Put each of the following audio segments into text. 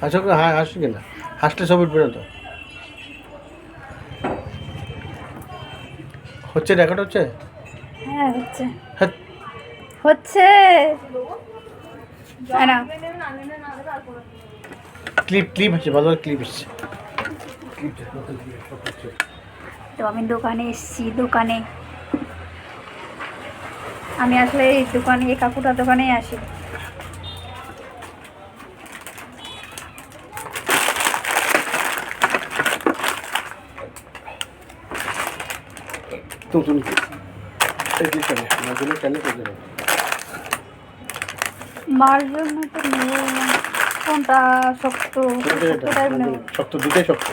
হাসো হ্যাঁ হাসি কিনা? হাসলে ছবি উঠবে না তো। হচ্ছে রেকর্ড হচ্ছে? হ্যাঁ হচ্ছে। হ্যাঁ। হচ্ছে। ক্লিপ ক্লিপ হচ্ছে ভালো ক্লিপ এসছে তো আমি দোকানে এসেছি দোকানে। আমি আসলে এই দোকানে এই কাকুটার দোকানেই আসি। নতুন এই জিনিসটা নে, নতুন কেন হবে মার জন্য তো কোনটা শক্ত? শক্ত টাইপ নেব শক্ত দুটাই শক্ত।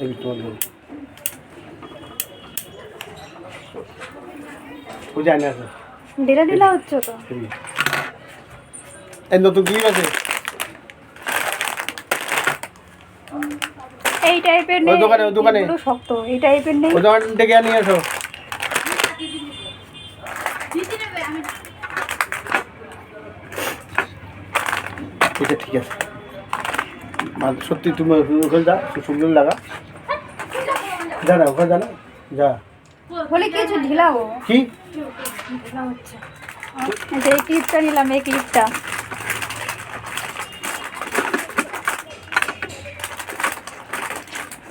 এই তোমার ঢিলা ঢিলা হচ্ছে তো। এই। নতুন কি আছে? এই টাইপের নেই দোকানে, দোকানে। এগুলো শক্ত এই টাইপের নেই। দোকান ডেকে নিয়ে আসো। এটা ঠিক আছে। সত্যি তুমি ওখানে যা সুন্দর লাগা। যা না ওখানে যা না যা। বলে কিছু ঢিলাও। কি? ঢিলা হচ্ছে এই ক্লিপটা নিলাম এই ক্লিপটা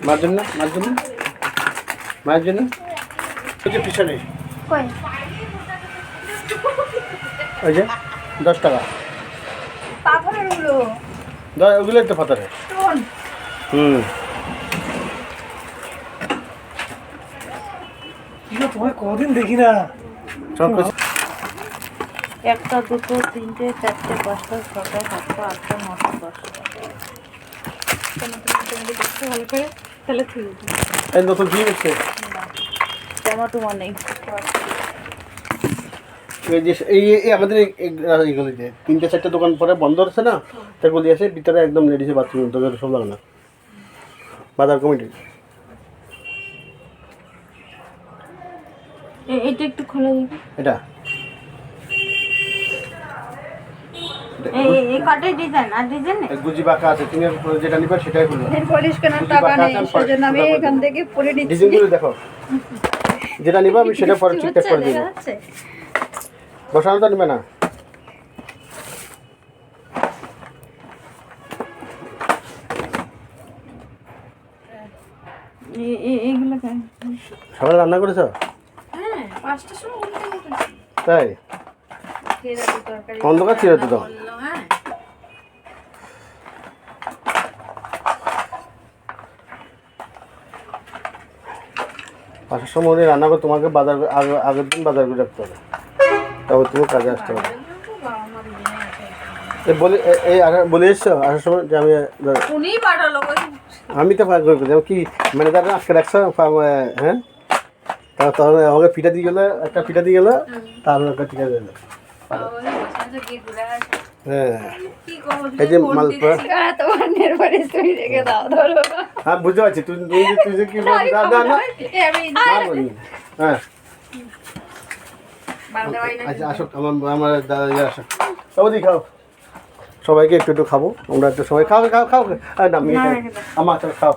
মার জন্য মার জন্য। মায়ের জন্য? পিছনে। ওই যে দশ টাকা। পাথরের ওগুলো। ওগুলো তো পাতারে স্টোন। হুম। তোমায় কদিন দেখি না। একটা দুটো তিনটে চারটে পাঁচটা ছটা সাতটা আটটা নটা দশটা। ভালো করে তাহলে ঠিক এই নতুন কি হচ্ছে। টমেটো মানে এই এই এই আমাদের তিনটে চারটে দোকান পরে বন্ধ হচ্ছে না? ভিতরে একদম লেডিসে বাথরুম তোদের সব লাগে না। বাজার কমিটি। এইটা একটু খোলা দিবি? এটা? এই এই ডিজাইন আর ডিজাইন গুজি বাঁকা আছে তুমি যেটা নিবে সেটাই খুলবে। এর পলিশ কেনার টাকা নেই সেজন্য আমি এখান থেকে পরে নিচ্ছি। ডিজাইনগুলো দেখো। যেটা নিবে আমি সেটা পরে ঠিকঠাক করে দিব। বসানো তো নিবে না? এই- এই- এইগুলো কেন? সকালে রান্না করেছ? তাই? অন্ধকার ছিল তো তখন আসার সময় উনি রান্না করে তোমাকে বাজার আগের দিন বাজার করে রাখতে হবে। তবে তুমি কাজে আসতে হবে। এই বলে এই বলে এসছো? আসার সময় যে আমি আমি তো কি ম্যানেজার আজকে রাখছো? হ্যাঁ? আমাকে পিঠা দিয়ে গেলো একটা পিঠা দিয়ে গেলো তারপর একটা টিকা দিল হ্যাঁ। এই যে মালপোয়া। হ্যাঁ বুঝতে পারছি। তুই তুই যে কি। হ্যাঁ। আচ্ছা আসো আমার আমার দাদা ইয়ে আসো। সবাই খাও। সবাইকে একটু একটু খাব। আমরা একটু সবাই খাও খাও খাও। আর না আমার খাও।